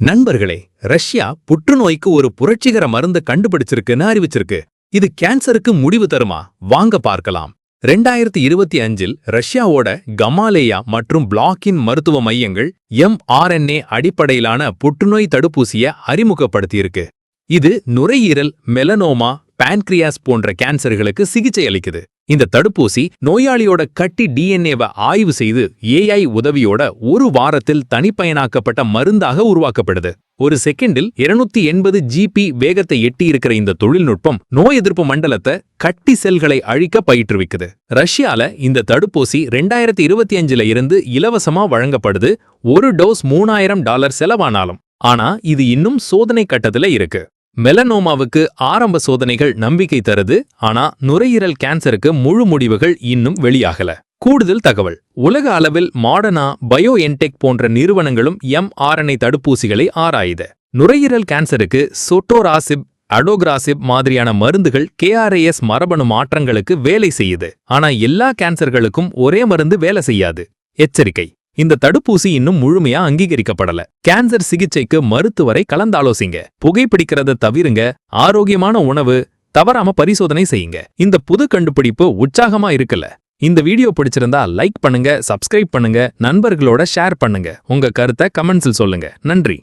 நண்பர்களே ரஷ்யா புற்றுநோய்க்கு ஒரு புரட்சிகர மருந்து கண்டுபிடிச்சிருக்குன்னு அறிவிச்சிருக்கு. இது கேன்சருக்கு முடிவு தருமா? வாங்க பார்க்கலாம். ரெண்டாயிரத்தி இருபத்தி அஞ்சில் ரஷ்யாவோட கமாலேயா மற்றும் பிளாக்கின் மருத்துவ மையங்கள் எம்ஆர்என்ஏ அடிப்படையிலான புற்றுநோய் தடுப்பூசிய அறிமுகப்படுத்தியிருக்கு. இது நுரையீரல் மெலனோமா பான்கிரியாஸ் போன்ற கேன்சர்களுக்கு சிகிச்சை அளிக்குது. இந்த தடுப்பூசி நோயாளியோட கட்டி டிஎன்ஏவை ஆய்வு செய்து ஏஐ உதவியோட ஒரு வாரத்தில் தனிப்பயனாக்கப்பட்ட மருந்தாக உருவாக்கப்படுது. ஒரு செகண்டில் 280 எண்பது ஜிபி வேகத்தை எட்டியிருக்கிற இந்த தொழில்நுட்பம் நோய் எதிர்ப்பு மண்டலத்தை கட்டி செல்களை அழிக்க பயிற்றுவிக்குது. ரஷ்யால இந்த தடுப்பூசி ரெண்டாயிரத்தி இருபத்தி அஞ்சுல இருந்து இலவசமா வழங்கப்படுது. ஒரு டோஸ் மூணாயிரம் டாலர் செலவானாலும். ஆனா இது இன்னும் சோதனை கட்டத்துல இருக்கு. மெலனோமாவுக்கு ஆரம்ப சோதனைகள் நம்பிக்கை தருது ஆனா நுரையீரல் கேன்சருக்கு முழு முடிவுகள் இன்னும் வெளியாகல. கூடுதல் தகவல். உலக அளவில் மாடர்னா பயோ என்டெக் போன்ற நிறுவனங்களும் எம்ஆர்என்ஏ தடுப்பூசிகளை ஆராயுது. நுரையீரல் கேன்சருக்கு சொட்டோராசிப் அடோகிராசிப் மாதிரியான மருந்துகள் கேஆர்ஏஎஸ் மரபணு மாற்றங்களுக்கு வேலை செய்யுது. ஆனா எல்லா கேன்சர்களுக்கும் ஒரே மருந்து வேலை செய்யாது. எச்சரிக்கை. இந்த தடுப்பூசி இன்னும் முழுமையா அங்கீகரிக்கப்படல. கேன்சர் சிகிச்சைக்கு மருத்துவரை கலந்தாலோசிங்க. புகைப்பிடிக்கிறத தவிருங்க. ஆரோக்கியமான உணவு தவறாம பரிசோதனை செய்யுங்க. இந்த புது கண்டுபிடிப்பு உற்சாகமா இருக்குல்ல. இந்த வீடியோ பிடிச்சிருந்தா லைக் பண்ணுங்க சப்ஸ்கிரைப் பண்ணுங்க நண்பர்களோட ஷேர் பண்ணுங்க. உங்க கருத்தை கமெண்ட்ஸில் சொல்லுங்க. நன்றி.